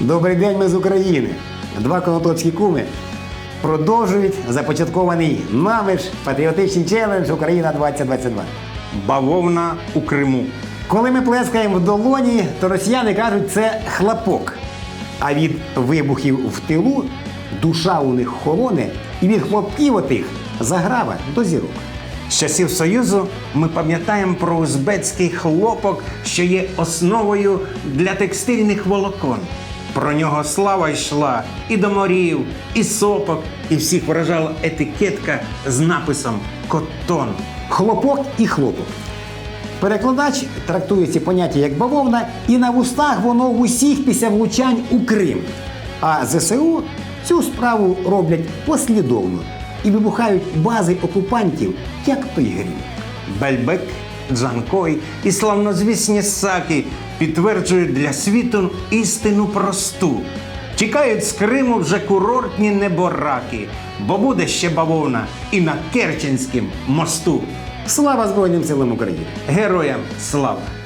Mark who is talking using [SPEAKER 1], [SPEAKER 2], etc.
[SPEAKER 1] Добрий день, ми з України. Два конотопські куми продовжують започаткований нами ж патріотичний челендж Україна 2022.
[SPEAKER 2] Бавовна у Криму.
[SPEAKER 1] Коли ми плескаємо в долоні, то росіяни кажуть, це хлопок. А від вибухів в тилу душа у них холоне, і від хлопків отих заграва до зірок.
[SPEAKER 2] З часів Союзу ми пам'ятаємо про узбецький хлопок, що є основою для текстильних волокон. Про нього слава йшла і до морів, і сопок, і всіх вражала етикетка з написом Котон.
[SPEAKER 1] Хлопок і хлопок. Перекладач трактує ці поняття як бавовна, і на вустах воно в усіх після влучань у Крим. А ЗСУ цю справу роблять послідовно і вибухають бази окупантів, як грім.
[SPEAKER 2] Бельбек, Джанкой і славнозвісні саки підтверджують для світу істину просту. Тікають з Криму вже курортні небораки, бо буде ще бавовна і на Керченськім мосту.
[SPEAKER 1] Слава Збройним силам України!
[SPEAKER 2] Героям слава!